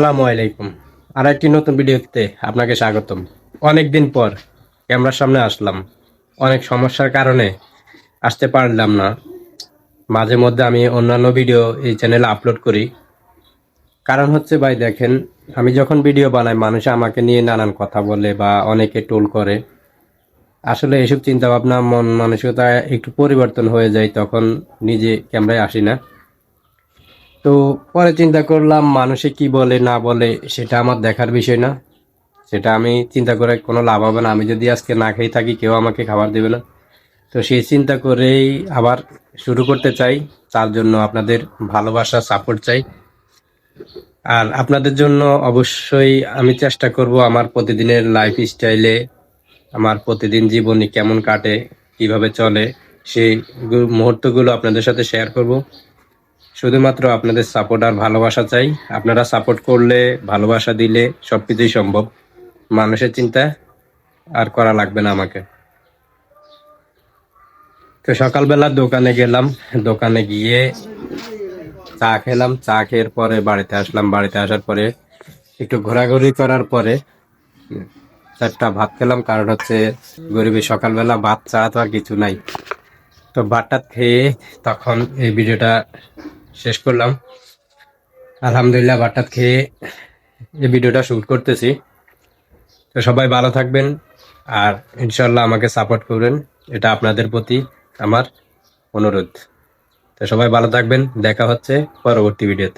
আসসালামু আলাইকুম। আর একটি নতুন ভিডিওতে আপনাকে স্বাগতম। অনেক দিন পর ক্যামেরার সামনে আসলাম। অনেক সমস্যার কারণে আসতে পারলাম না। মাঝে মধ্যে আমি অন্যান্য ভিডিও এই চ্যানেলে আপলোড করি। কারণ হচ্ছে ভাই দেখেন, আমি যখন ভিডিও বানাই, মানুষ আমাকে নিয়ে নানান কথা বলে বা অনেকে টোল করে। আসলে এসব চিন্তা ভাবনা মন মানসিকতা একটু পরিবর্তন হয়ে যায়, তখন নিজে ক্যামেরায় আসি না। তো পরে চিন্তা করলাম, মানুষে কি বলে, না বলে, সেটা আমার দেখার বিষয় না। সেটা আমি চিন্তা করে কোনো লাভ হবে না। আমি যদি আজকে না খেয়ে থাকি, কেউ আমাকে খাবার দেবে না। তো সেই চিন্তা করেই আবার শুরু করতে চাই। তার জন্য আপনাদের ভালোবাসা সাপোর্ট চাই। আর আপনাদের জন্য অবশ্যই আমি চেষ্টা করব আমার প্রতিদিনের লাইফ স্টাইলে আমার প্রতিদিন জীবনে কেমন কাটে, কীভাবে চলে, সেই মুহূর্তগুলো আপনাদের সাথে শেয়ার করব। শুধুমাত্র আপনাদের সাপোর্ট আর ভালোবাসা চাই। আপনারা সাপোর্ট করলে, ভালোবাসা দিলে সবকিছুই সম্ভব। মানুষের চিন্তা আর করা লাগবে না আমাকে। তো সকালবেলা দোকানে গেলাম। দোকানে গিয়ে চা খেলাম। চা খেয়ে পরে বাড়িতে আসলাম। বাড়িতে আসার পরে একটু ঘোরাঘুরি করার পরে চারটা ভাত খেলাম। কারণ হচ্ছে গরিবের সকালবেলা ভাত, চা তো আর কিছু নাই। তো ভাতটা খেয়ে তখন এই ভিডিওটা শেষ করলাম। আলহামদুলিল্লাহ বাটাত খেয়ে এই ভিডিওটা শ্যুট করতেছি। তো সবাই ভালো থাকবেন আর ইনশাল্লাহ আমাকে সাপোর্ট করবেন। এটা আপনাদের প্রতি আমার অনুরোধ। তো সবাই ভালো থাকবেন। দেখা হচ্ছে পরবর্তী ভিডিওতে।